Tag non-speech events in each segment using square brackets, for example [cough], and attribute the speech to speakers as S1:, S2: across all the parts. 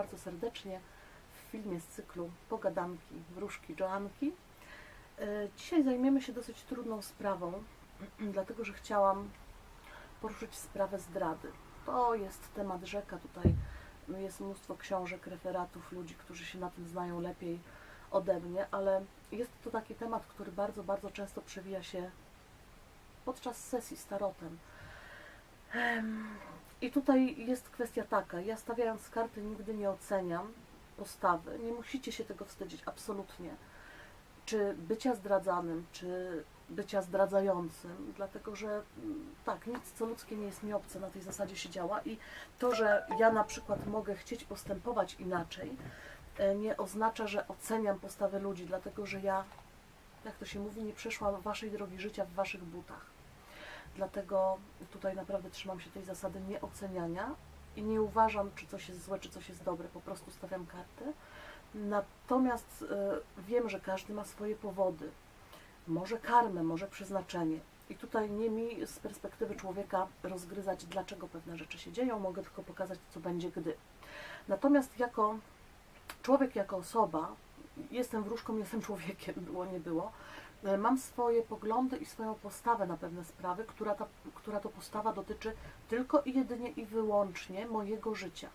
S1: Bardzo serdecznie w filmie z cyklu Pogadanki Wróżki Joanki. E, Dzisiaj zajmiemy się dosyć trudną sprawą, [clears throat] dlatego że chciałam poruszyć sprawę zdrady. To jest temat rzeka, tutaj jest mnóstwo książek, referatów, ludzi, którzy się na tym znają lepiej ode mnie, ale jest to taki temat, który bardzo, bardzo często przewija się podczas sesji z tarotem. I tutaj jest kwestia taka, ja stawiając karty nigdy nie oceniam postawy, nie musicie się tego wstydzić, absolutnie. Czy bycia zdradzanym, czy bycia zdradzającym, dlatego że mm, tak, nic co ludzkie nie jest mi obce, na tej zasadzie się działa i to, że ja na przykład mogę chcieć postępować inaczej, e, nie oznacza, że oceniam postawy ludzi, dlatego że ja, jak to się mówi, nie przeszłam waszej drogi życia w waszych butach. Dlatego tutaj naprawdę trzymam się tej zasady nieoceniania i nie uważam, czy coś jest złe, czy coś jest dobre, po prostu stawiam karty. Natomiast y, wiem, że każdy ma swoje powody. Może karmę, może przeznaczenie. I tutaj nie mi z perspektywy człowieka rozgryzać, dlaczego pewne rzeczy się dzieją, mogę tylko pokazać, co będzie gdy. Natomiast jako człowiek, jako osoba, jestem wróżką, jestem człowiekiem, było, nie było, E, Mam swoje poglądy i swoją postawę na pewne sprawy, która, ta, która to postawa dotyczy tylko i jedynie i wyłącznie mojego życia.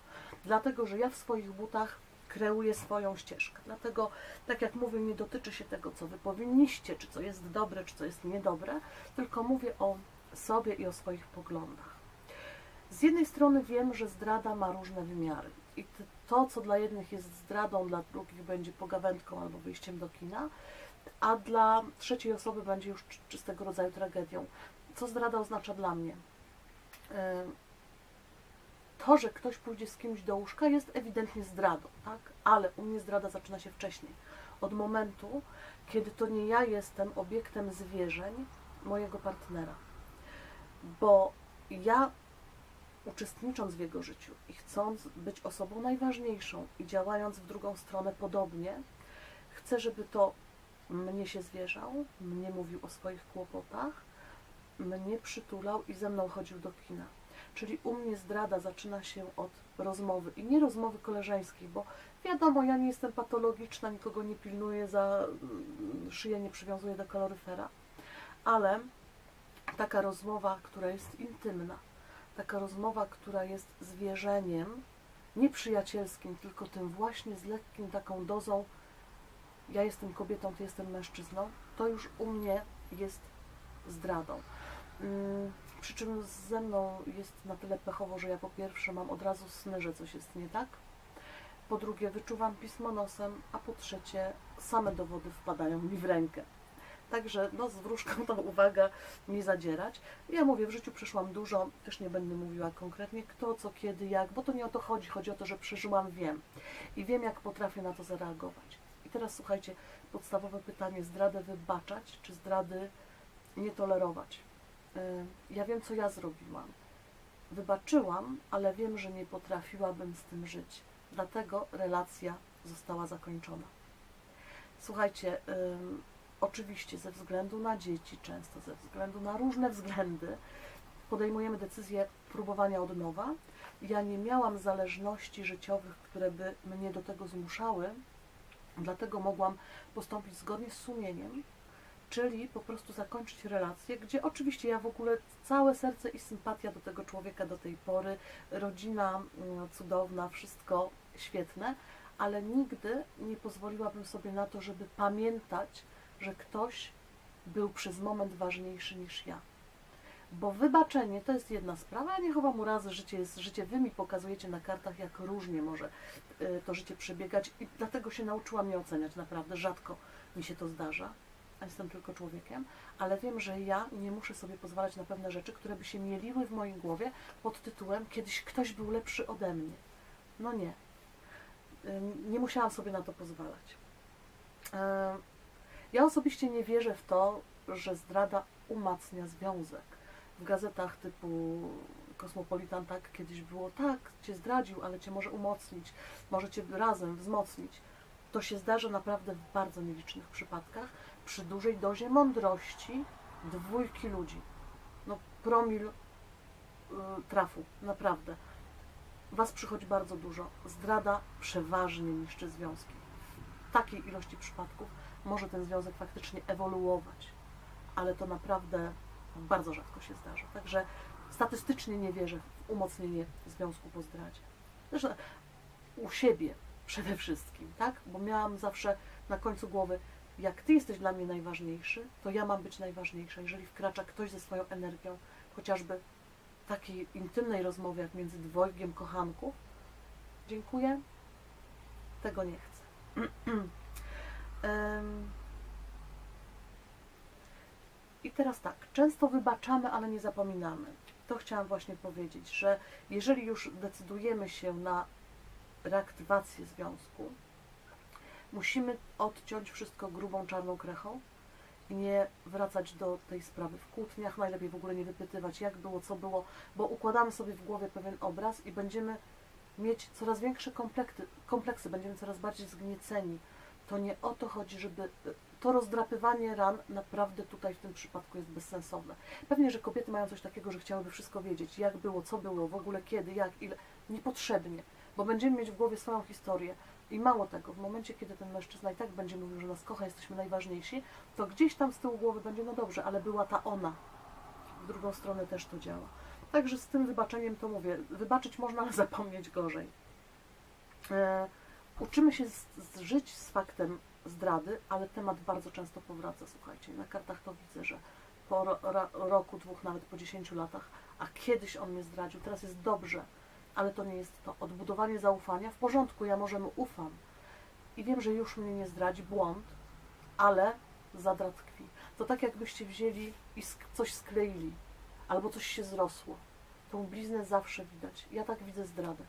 S1: Dlatego, że ja w swoich butach kreuję swoją ścieżkę. Dlatego, tak jak mówię, nie dotyczy się tego, co wy powinniście, czy co jest dobre, czy co jest niedobre, tylko mówię o sobie i o swoich poglądach. Z jednej strony wiem, że zdrada ma różne wymiary. I to, co dla jednych jest zdradą, dla drugich będzie pogawędką albo wyjściem do kina, a dla trzeciej osoby będzie już czy- czystego rodzaju tragedią. Co zdrada oznacza dla mnie? E, To, że ktoś pójdzie z kimś do łóżka jest ewidentnie zdradą, tak? Ale u mnie zdrada zaczyna się wcześniej. Od momentu, kiedy to nie ja jestem obiektem zwierzeń mojego partnera. Bo ja uczestnicząc w jego życiu i chcąc być osobą najważniejszą i działając w drugą stronę podobnie, chcę, żeby to mnie się zwierzał, mnie mówił o swoich kłopotach, mnie przytulał i ze mną chodził do kina. Czyli u mnie zdrada zaczyna się od rozmowy i nie rozmowy koleżeńskiej, bo wiadomo, ja nie jestem patologiczna, nikogo nie pilnuję za mm, szyję, nie przywiązuję do kaloryfera, ale taka rozmowa, która jest intymna, taka rozmowa, która jest zwierzeniem, nie przyjacielskim, tylko tym właśnie z lekkim taką dozą ja jestem kobietą, ty jestem mężczyzną, to już u mnie jest zdradą. Mm, Przy czym ze mną jest na tyle pechowo, że ja po pierwsze mam od razu sny, że coś jest nie tak, po drugie wyczuwam pismo nosem, a po trzecie same dowody wpadają mi w rękę. Także no, z wróżką to uwaga nie zadzierać. Ja mówię, w życiu przeszłam dużo, też nie będę mówiła konkretnie kto, co, kiedy, jak, bo to nie o to chodzi. Chodzi o to, że przeżyłam, wiem. I wiem, jak potrafię na to zareagować. I teraz słuchajcie, podstawowe pytanie, zdradę wybaczać, czy zdrady nie tolerować? Yy, Ja wiem, co ja zrobiłam. Wybaczyłam, ale wiem, że nie potrafiłabym z tym żyć. Dlatego relacja została zakończona. Słuchajcie, oczywiście ze względu na dzieci, często ze względu na różne względy, podejmujemy decyzję próbowania od nowa. Ja nie miałam zależności życiowych, które by mnie do tego zmuszały, dlatego mogłam postąpić zgodnie z sumieniem, czyli po prostu zakończyć relację, gdzie oczywiście ja w ogóle całe serce i sympatia do tego człowieka do tej pory, rodzina mm, cudowna, wszystko świetne, ale nigdy nie pozwoliłabym sobie na to, żeby pamiętać, że ktoś był przez moment ważniejszy niż ja. Bo wybaczenie to jest jedna sprawa, ja nie chowam urazy, życie jest życie. Wy mi pokazujecie na kartach, jak różnie może y, to życie przebiegać i dlatego się nauczyłam nie oceniać, naprawdę rzadko mi się to zdarza, a jestem tylko człowiekiem, ale wiem, że ja nie muszę sobie pozwalać na pewne rzeczy, które by się mieliły w mojej głowie pod tytułem kiedyś ktoś był lepszy ode mnie. No nie. Nie musiałam sobie na to pozwalać. Ja osobiście nie wierzę w to, że zdrada umacnia związek. W gazetach typu Kosmopolitan tak kiedyś było, tak, cię zdradził, ale cię może umocnić, może cię razem wzmocnić. To się zdarza naprawdę w bardzo nielicznych przypadkach, przy dużej dozie mądrości dwójki ludzi. No, promil y, trafu, naprawdę. Was przychodzi bardzo dużo. Zdrada przeważnie niszczy związki. W takiej ilości przypadków może ten związek faktycznie ewoluować, ale to naprawdę bardzo rzadko się zdarza. Także statystycznie nie wierzę w umocnienie związku po zdradzie. Zresztą u siebie przede wszystkim, tak? Bo miałam zawsze na końcu głowy, jak ty jesteś dla mnie najważniejszy, to ja mam być najważniejsza. Jeżeli wkracza ktoś ze swoją energią, chociażby takiej intymnej rozmowie, jak między dwojgiem kochanków, dziękuję, tego nie chcę. [clears throat] I teraz tak, często wybaczamy, ale nie zapominamy. To chciałam właśnie powiedzieć, że jeżeli już decydujemy się na reaktywację związku, musimy odciąć wszystko grubą czarną krechą i nie wracać do tej sprawy w kłótniach, najlepiej w ogóle nie wypytywać jak było, co było, bo układamy sobie w głowie pewien obraz i będziemy mieć coraz większe kompleksy, kompleksy będziemy coraz bardziej zgnieceni. To nie o to chodzi, żeby to rozdrapywanie ran naprawdę tutaj w tym przypadku jest bezsensowne. Pewnie, że kobiety mają coś takiego, że chciałyby wszystko wiedzieć, jak było, co było, w ogóle kiedy, jak, ile. Niepotrzebnie, bo będziemy mieć w głowie swoją historię. I mało tego, w momencie, kiedy ten mężczyzna i tak będzie mówił, że nas kocha, jesteśmy najważniejsi, to gdzieś tam z tyłu głowy będzie, no dobrze, ale była ta ona. W drugą stronę też to działa. Także z tym wybaczeniem to mówię, wybaczyć można, ale zapomnieć gorzej. E, uczymy się z, z żyć z faktem zdrady, ale temat bardzo często powraca, słuchajcie. Na kartach to widzę, że po ro, ra, roku, dwóch, nawet po dziesięciu latach, a kiedyś on mnie zdradził, teraz jest dobrze, ale to nie jest to. Odbudowanie zaufania, w porządku, ja może mu ufam i wiem, że już mnie nie zdradzi, błąd, ale zadra tkwi. To tak jakbyście wzięli i coś skleili, albo coś się zrosło. Tą bliznę zawsze widać. Ja tak widzę zdradę.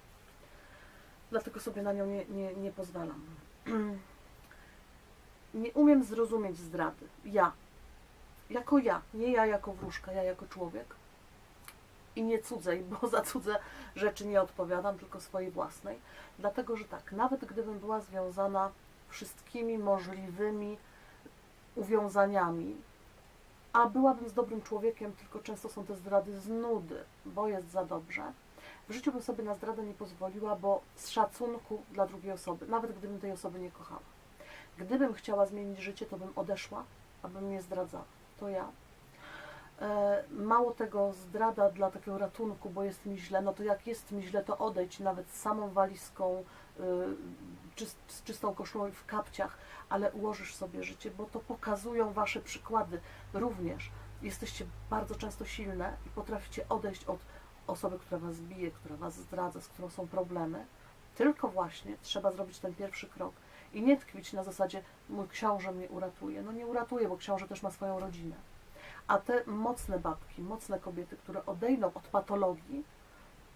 S1: Dlatego sobie na nią nie, nie, nie pozwalam. [clears throat] Nie umiem zrozumieć zdrady. Ja. Jako ja. Nie ja jako wróżka, ja jako człowiek. I nie cudzej, bo za cudze rzeczy nie odpowiadam, tylko swojej własnej. Dlatego, że tak, nawet gdybym była związana wszystkimi możliwymi uwiązaniami, a byłabym z dobrym człowiekiem, tylko często są te zdrady z nudy, bo jest za dobrze. W życiu bym sobie na zdradę nie pozwoliła, bo z szacunku dla drugiej osoby, nawet gdybym tej osoby nie kochała. Gdybym chciała zmienić życie, to bym odeszła, abym nie zdradzała. To ja. E, Mało tego, zdrada dla takiego ratunku, bo jest mi źle, no to jak jest mi źle, to odejdź nawet z samą walizką, y, z czystą koszulą i w kapciach, ale ułożysz sobie życie, bo to pokazują Wasze przykłady również. Jesteście bardzo często silne i potraficie odejść od osoby, która Was bije, która Was zdradza, z którą są problemy. Tylko właśnie trzeba zrobić ten pierwszy krok i nie tkwić na zasadzie mój książę mnie uratuje. No nie uratuje, bo książę też ma swoją rodzinę. A te mocne babki, mocne kobiety, które odejdą od patologii,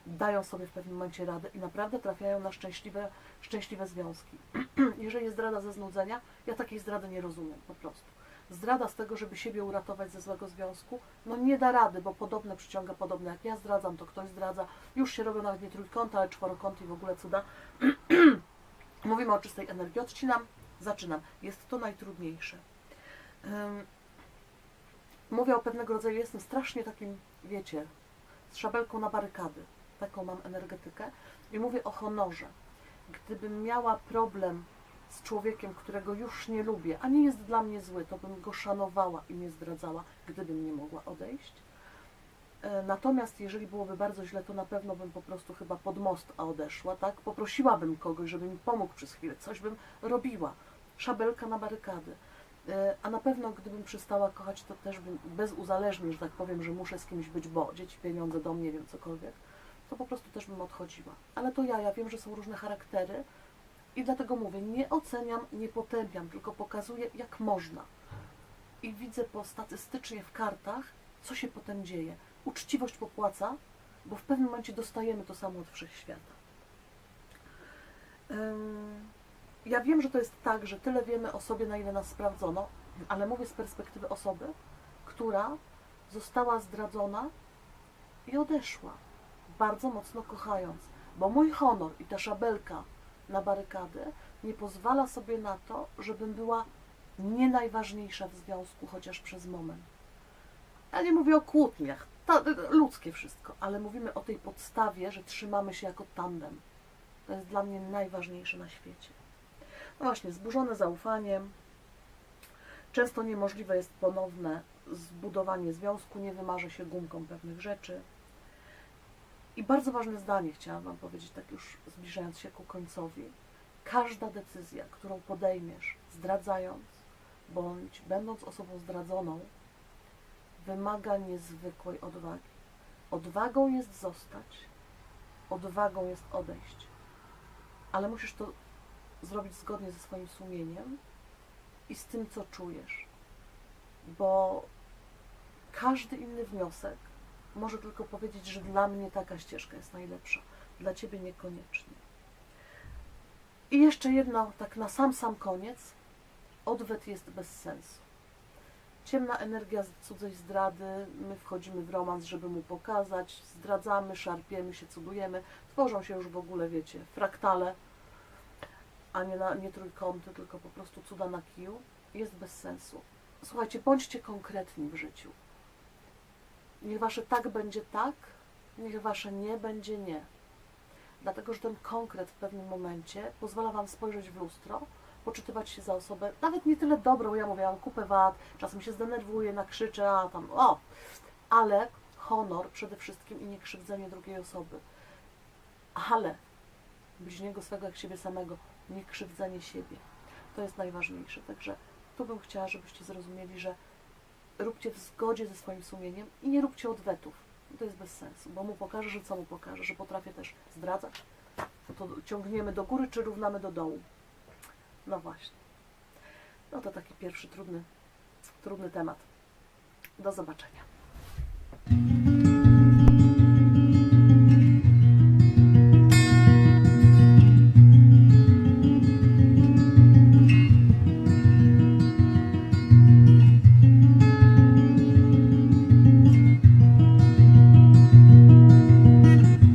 S1: dają sobie w pewnym momencie radę i naprawdę trafiają na szczęśliwe, szczęśliwe związki. [clears throat] Jeżeli jest zdrada ze znudzenia, ja takiej zdrady nie rozumiem po prostu. Zdrada z tego, żeby siebie uratować ze złego związku, no nie da rady, bo podobne przyciąga podobne. Jak ja zdradzam, to ktoś zdradza. Już się robią nawet nie trójkąty, ale czworokąty i w ogóle cuda. [clears throat] Mówimy o czystej energii. Odcinam, zaczynam. Jest to najtrudniejsze. Mówię o pewnego rodzaju, jestem strasznie takim, wiecie, z szabelką na barykady. Taką mam energetykę. I mówię o honorze. Gdybym miała problem z człowiekiem, którego już nie lubię, a nie jest dla mnie zły, to bym go szanowała i nie zdradzała, gdybym nie mogła odejść. E, Natomiast jeżeli byłoby bardzo źle, to na pewno bym po prostu chyba pod most odeszła, tak? Poprosiłabym kogoś, żeby mi pomógł przez chwilę, coś bym robiła. Szabelka na barykady. E, A na pewno gdybym przestała kochać, to też bym bez uzależnień, że tak powiem, że muszę z kimś być, bo dzieci, pieniądze, dom, nie wiem, cokolwiek, to po prostu też bym odchodziła. Ale to ja, ja wiem, że są różne charaktery i dlatego mówię, nie oceniam, nie potępiam, tylko pokazuję, jak można. I widzę po statystycznie w kartach, co się potem dzieje. Uczciwość popłaca, bo w pewnym momencie dostajemy to samo od wszechświata. Ja wiem, że to jest tak, że tyle wiemy o sobie, na ile nas sprawdzono, ale mówię z perspektywy osoby, która została zdradzona i odeszła, bardzo mocno kochając, bo mój honor i ta szabelka na barykady nie pozwala sobie na to, żebym była nie najważniejsza w związku, chociaż przez moment. Ja nie mówię o kłótniach. ta, ludzkie wszystko, ale mówimy o tej podstawie, że trzymamy się jako tandem. To jest dla mnie najważniejsze na świecie. No właśnie, zburzone zaufaniem. Często niemożliwe jest ponowne zbudowanie związku, nie wymarzy się gumką pewnych rzeczy. I bardzo ważne zdanie chciałam Wam powiedzieć, tak już zbliżając się ku końcowi. Każda decyzja, którą podejmiesz, zdradzając, bądź będąc osobą zdradzoną, wymaga niezwykłej odwagi. Odwagą jest zostać, odwagą jest odejść. Ale musisz to zrobić zgodnie ze swoim sumieniem i z tym, co czujesz. Bo każdy inny wniosek może tylko powiedzieć, że dla mnie taka ścieżka jest najlepsza, dla ciebie niekoniecznie. I jeszcze jedno, tak na sam sam koniec, odwet jest bez sensu. Ciemna energia cudzej zdrady, my wchodzimy w romans, żeby mu pokazać, zdradzamy, szarpiemy się, cudujemy, tworzą się już w ogóle, wiecie, fraktale, a nie, na, nie trójkąty, tylko po prostu cuda na kiju, jest bez sensu. Słuchajcie, bądźcie konkretni w życiu. Niech wasze tak będzie tak, niech wasze nie będzie nie. Dlatego, że ten konkret w pewnym momencie pozwala wam spojrzeć w lustro, poczytywać się za osobę, nawet nie tyle dobrą, ja mówię, ja mam kupę wad, czasem się zdenerwuję, nakrzyczę, a tam, o, ale honor przede wszystkim i niekrzywdzenie drugiej osoby. Ale bliźniego swego jak siebie samego, niekrzywdzenie siebie. To jest najważniejsze. Także tu bym chciała, żebyście zrozumieli, że róbcie w zgodzie ze swoim sumieniem i nie róbcie odwetów. To jest bez sensu, bo mu pokażę, że co mu pokażę, że potrafię też zdradzać. To ciągniemy do góry, czy równamy do dołu. No właśnie. No to taki pierwszy trudny, trudny temat. Do zobaczenia.